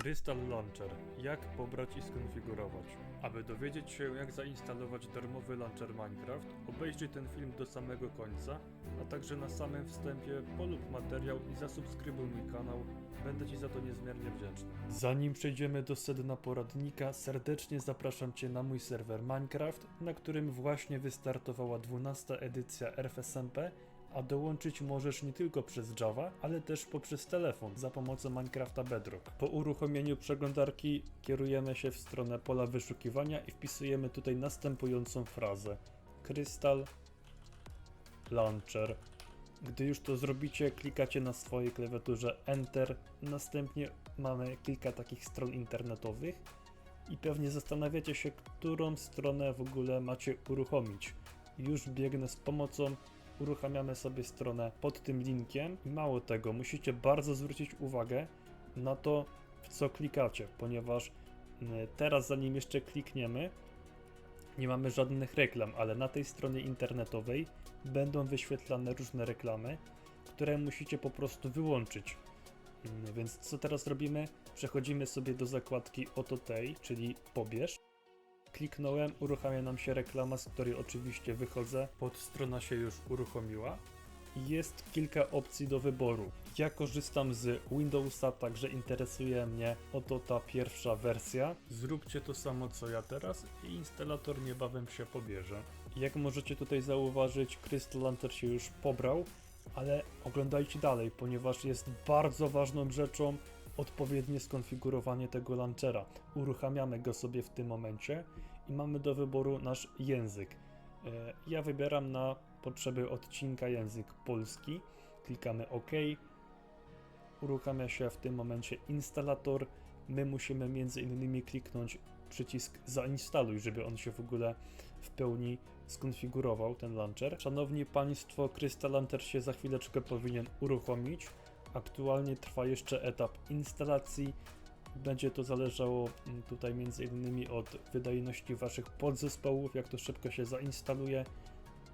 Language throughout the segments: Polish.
Crystal Launcher. Jak pobrać i skonfigurować? Aby dowiedzieć się jak zainstalować darmowy launcher Minecraft, obejrzyj ten film do samego końca, a także na samym wstępie polub materiał i zasubskrybuj mój kanał. Będę Ci za to niezmiernie wdzięczny. Zanim przejdziemy do sedna poradnika, serdecznie zapraszam Cię na mój serwer Minecraft, na którym właśnie wystartowała 12 edycja RFSMP, a dołączyć możesz nie tylko przez Java, ale też poprzez telefon za pomocą Minecrafta Bedrock. Po uruchomieniu przeglądarki kierujemy się w stronę pola wyszukiwania i wpisujemy tutaj następującą frazę: Crystal Launcher. Gdy już to zrobicie, klikacie na swojej klawiaturze Enter. Następnie mamy kilka takich stron internetowych i pewnie zastanawiacie się, którą stronę w ogóle macie uruchomić. Już biegnę z pomocą uruchamiamy sobie stronę pod tym linkiem mało tego, musicie bardzo zwrócić uwagę na to, w co klikacie, ponieważ mm, teraz zanim jeszcze klikniemy, nie mamy żadnych reklam, ale na tej stronie internetowej będą wyświetlane różne reklamy, które musicie po prostu wyłączyć. Mm, Więc co teraz robimy? Przechodzimy sobie do zakładki oto tej, czyli pobierz. Kliknąłem, uruchamia nam się reklama, z której oczywiście wychodzę. Podstrona się już uruchomiła. Jest kilka opcji do wyboru. Ja korzystam z Windowsa, także interesuje mnie oto ta pierwsza wersja. Zróbcie to samo co ja teraz i instalator niebawem się pobierze. Jak możecie tutaj zauważyć, Crystal Launcher się już pobrał, ale oglądajcie dalej, ponieważ jest bardzo ważną rzeczą odpowiednie skonfigurowanie tego launchera. Uruchamiamy go sobie w tym momencie i mamy do wyboru nasz język. E, Ja wybieram na potrzeby odcinka język polski. Klikamy OK. Uruchamia się w tym momencie instalator. My musimy między innymi kliknąć przycisk zainstaluj, żeby on się w ogóle w pełni skonfigurował, ten launcher. Szanowni Państwo, Crystal Launcher się za chwileczkę powinien uruchomić. Aktualnie trwa jeszcze etap instalacji. Będzie to zależało mm, tutaj między innymi od wydajności Waszych podzespołów, jak to szybko się zainstaluje.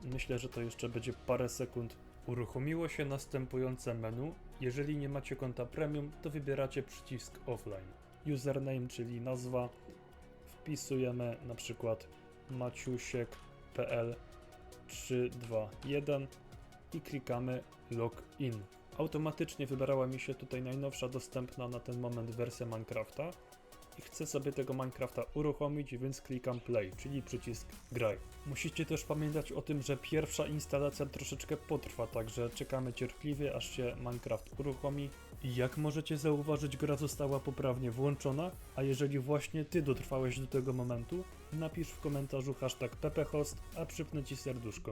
Myślę, że to jeszcze będzie parę sekund. Uruchomiło się następujące menu. Jeżeli nie macie konta premium, to wybieracie przycisk offline. Username, czyli nazwa. Wpisujemy na przykład maciusiek.pl 321 i klikamy login. Automatycznie wybrała mi się tutaj najnowsza dostępna na ten moment wersja Minecrafta i chcę sobie tego Minecrafta uruchomić, więc klikam play, czyli przycisk graj. Musicie też pamiętać o tym, że pierwsza instalacja troszeczkę potrwa, także czekamy cierpliwie, aż się Minecraft uruchomi. I jak możecie zauważyć, gra została poprawnie włączona, a jeżeli właśnie ty dotrwałeś do tego momentu, napisz w komentarzu hashtag pphost, a przypnę ci serduszko.